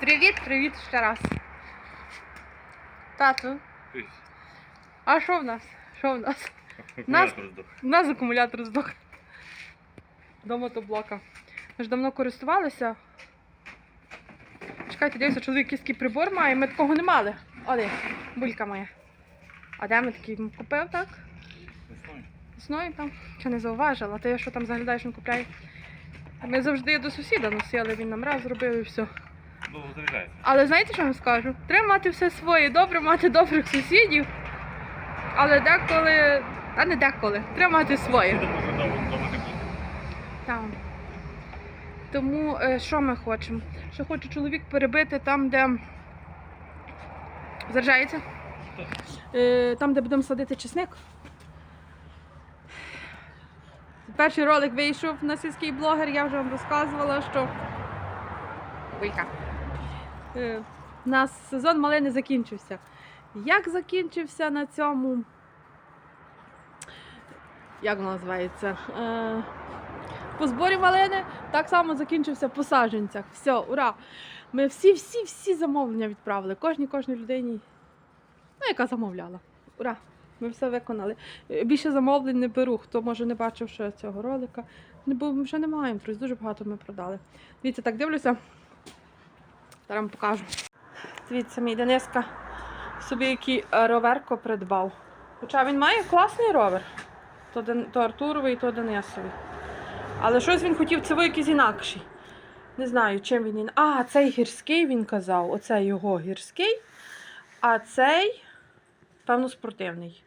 Привіт, привіт ще раз. Тату, а що в нас? Що в нас? Нас- У нас акумулятор здох. До мотоблока. Ми ж давно користувалися. Чекайте, дивіться, чоловік якийсь прибор має, ми такого не мали. О, булька моя. А де ми такий купив, так? Весною там. Чи не зауважила, ти що там заглядаєш, він купляє. Ми завжди до сусіда носили, він нам раз зробив і все. Довго заряджається. Але знаєте, що я вам скажу? Треба мати все своє, добре мати добрих сусідів. Але деколи. Та не деколи. Треба мати своє. Там. Тому е, що ми хочемо? Що хоче чоловік перебити там, де заряджається? Е, там, де будемо садити чесник. Перший ролик вийшов на сільський блогер, я вже вам розказувала, що Вилька. Е, у нас сезон малини закінчився. Як закінчився на цьому? Як воно називається? Е, по зборі малини так само закінчився по саджанцях. Все, ура! Ми всі-всі-всі замовлення відправили. Кожній кожній людині, ну, яка замовляла. Ура! Ми все виконали. Е, Більше замовлень не беру. Хто може не бачив ще цього ролика. Бо ми ще не маємо, дуже багато ми продали. Дивіться, так дивлюся. Зараз вам покажу. Дивіться, мій Дениска собі який е, роверко придбав. Хоча він має класний ровер. То, то Артуровий, то Денисовий. Але щось він хотів, це якийсь інакший. Не знаю, чим він. ін- А, цей гірський він казав. Оцей його гірський. А цей, певно, спортивний.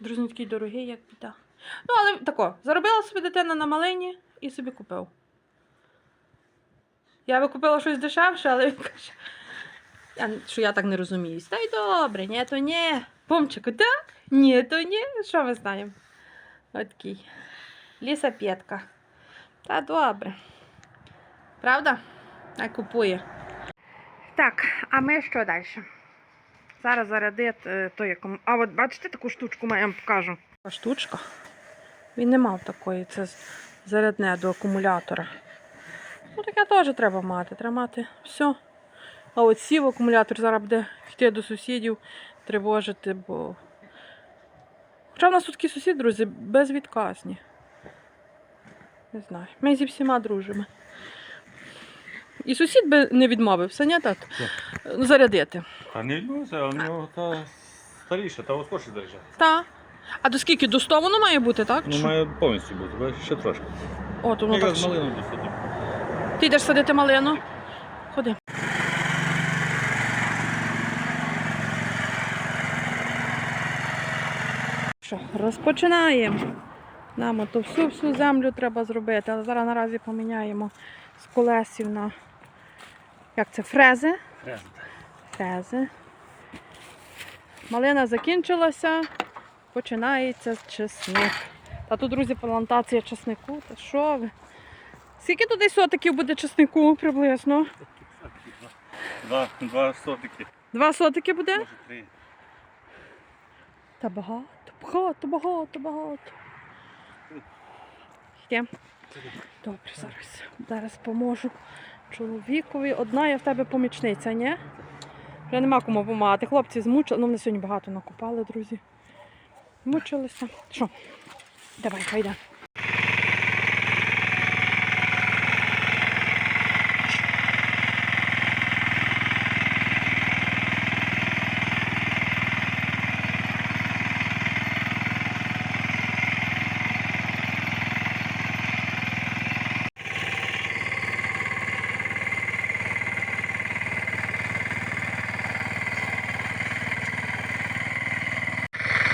Друзі, такий дорогий, як біда. Ну, але тако, заробила собі дитина на малині і собі купив. Я би купила щось дешевше, але він каже, я, що я так не розуміюсь. Та й добре, ні, то ні. Помчику, так? Ні, то ні. Що ми знаємо? Ось такий. Лісапетка. Та добре. Правда? А купує. Так, а ми що далі? Зараз зарядити е, той якому. А от бачите, таку штучку я вам покажу. Штучка. Він не мав такої, це зарядне до акумулятора. Ну, таке теж треба мати. Треба мати все. А от сів акумулятор зараз буде йти до сусідів, тривожити, бо. Хоча в нас тут такі сусіди, друзі, безвідказні. Не знаю. Ми зі всіма дружимо. І сусід би не відмовився, ні, тат? Ну, Зарядити. Та не відмовився, а в нього та старіша, та ось заряджає. Та. А до скільки? До 100 воно має бути, так? Ну, Чи- має повністю бути, ще трошки. От воно так. Якраз ще. малину досадив. Ти йдеш садити малину? Ходи. Що, розпочинаємо. Нам ото всю всю землю треба зробити, але зараз наразі поміняємо з колесів на як це, фрези. Фрези. Малина закінчилася, починається чесник. Та тут, друзі, плантація чеснику. Та що ви? Скільки туди сотиків буде чеснику приблизно? Два, два сотики, Два сотики буде? може три. Та багато, багато, багато, багато. Йдемо. Добре, зараз. Зараз поможу чоловікові. Одна я в тебе помічниця, ні? Вже нема кому допомагати. Хлопці змучили. Ну, вони сьогодні багато накопали, друзі. Мучилися. Що? Давай, хайда.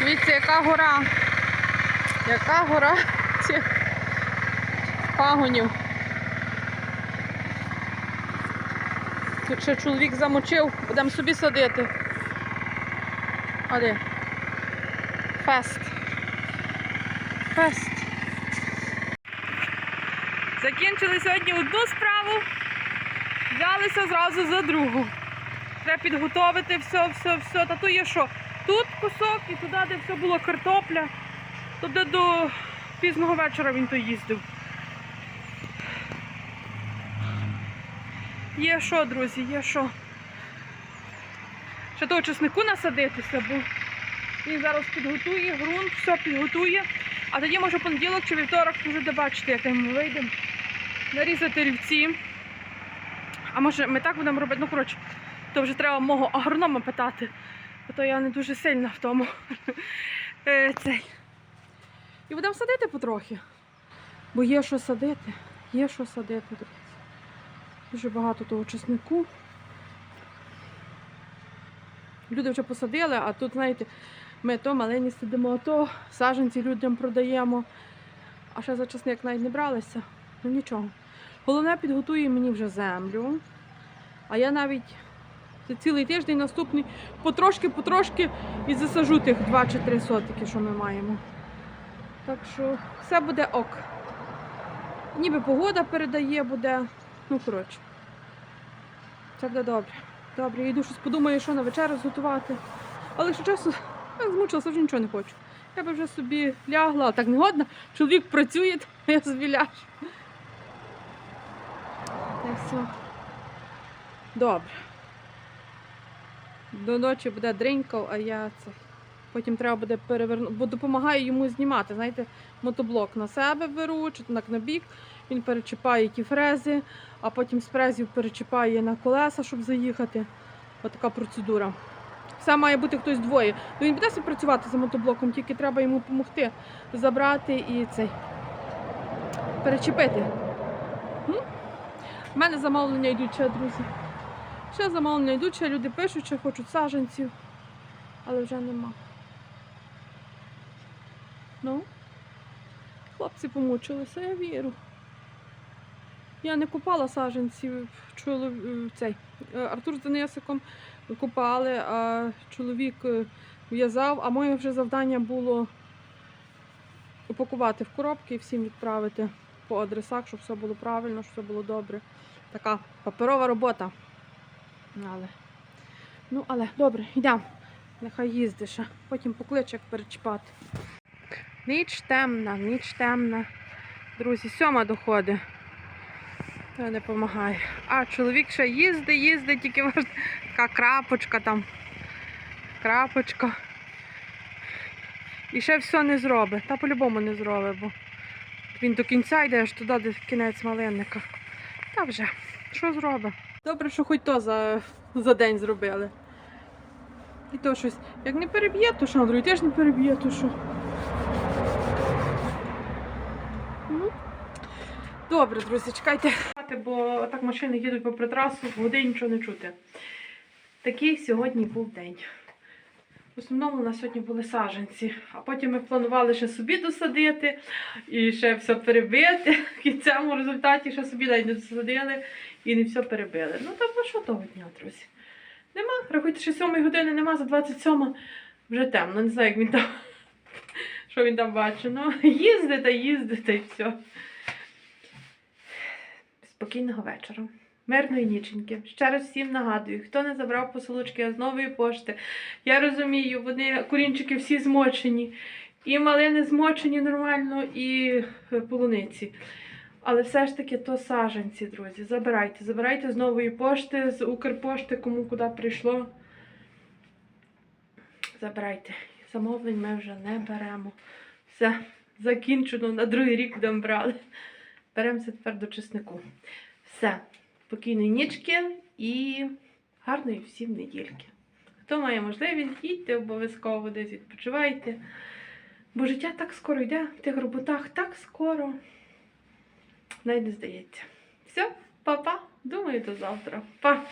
Дивіться, яка гора. Яка гора цих пагонів. Тут ще чоловік замочив, будемо собі садити. А? Фест. Фест. Закінчили сьогодні одну справу, взялися зразу за другу. Треба підготовити все, все, все. Та то є що? Тут кусок і туди, де все було картопля, туди до пізного вечора він то їздив. Є що, друзі, є що. Ще того чеснику насадитися, бо він зараз підготує, ґрунт, все підготує. А тоді, може, понеділок чи вівторок вже де бачите, як ми вийдемо. Нарізати рівці. А може ми так будемо робити? Ну, коротше, то вже треба мого агронома питати. То я не дуже сильна в тому. Е, Цей. І будемо садити потрохи. Бо є що садити. Є що садити, друзі. Дуже багато того чеснику. Люди вже посадили, а тут, знаєте, ми то малині сидимо, то саджанці людям продаємо. А ще за часник навіть не бралися. Ну нічого. Головне, підготує мені вже землю. А я навіть за цілий тиждень наступний потрошки-потрошки і засажу тих 2 чи 3 сотики, що ми маємо. Так що все буде ок. Ніби погода передає, буде. Ну, коротше. Це буде добре. Добре, я йду щось подумаю, що на вечерю зготувати. Але якщо чесно, я змучилася, вже нічого не хочу. Я би вже собі лягла, а так не годна. Чоловік працює, то я собі ляжу. Та й все. Добре. До ночі буде дринькав, а я це. Потім треба буде перевернути, бо допомагаю йому знімати. Знаєте, мотоблок на себе беру, чи на бік. Він перечіпає ті фрези, а потім з фрезів перечіпає на колеса, щоб заїхати. Отака процедура. Все має бути хтось двоє. Ну він буде працювати за мотоблоком, тільки треба йому допомогти забрати і цей перечепити. У мене замовлення йдуть ще, друзі. Ще замовлення йдуть, ще люди пишуть, що хочуть саджанців, але вже нема. Ну, хлопці помучилися, я вірю. Я не купала саджанців, чолов... цей. е, Артур з Денисиком купали, а чоловік е, в'язав, а моє вже завдання було упакувати в коробки і всім відправити по адресах, щоб все було правильно, щоб все було добре. Така паперова робота. Але. Ну, але добре, йдемо. Нехай їздить ще. Потім покличе, як перечіпати. Ніч темна, ніч темна. Друзі, сьома доходить. Не допомагає. А чоловік ще їздить, їздить, тільки може така крапочка там. Крапочка. І ще все не зробить. Та по-любому не зробить, бо він до кінця йде аж туди, де кінець малинника. Та вже, що зробить? Добре, що хоч то за, за день зробили. І то щось. Як не переб'є, то що на другий не переб'є, то що. Ну. Добре, друзі, чекайте. Бо так машини їдуть попри трасу, годин нічого не чути. Такий сьогодні був день. В основному у нас сьогодні були саджанці, а потім ми планували ще собі досадити і ще все перебити. В кінцевому результаті ще собі навіть не досадили і не все перебили. Ну так ну, що того дня, друзі? Нема. Рахуйте, що 7 години нема, за 27 вже темно. Не знаю, як він там. Що він там бачить. Ну, їздить, та й все. Спокійного вечора. Мирної ніченьки. Ще раз всім нагадую, хто не забрав посилочки з нової пошти. Я розумію, вони корінчики всі змочені. І малини змочені нормально, і полуниці. Але все ж таки то саженці, друзі. Забирайте. Забирайте з нової пошти, з Укрпошти, кому куди прийшло. Забирайте. Замовлень ми вже не беремо. Все, закінчено. На другий рік будемо брали. Беремося тепер до чеснику. Все. Спокійної нічки і гарної всім недільки. Хто має можливість, їдьте обов'язково десь відпочивайте. Бо життя так скоро йде, в тих роботах так скоро. Навіть не здається. Все, па-па. Думаю, до завтра. Па!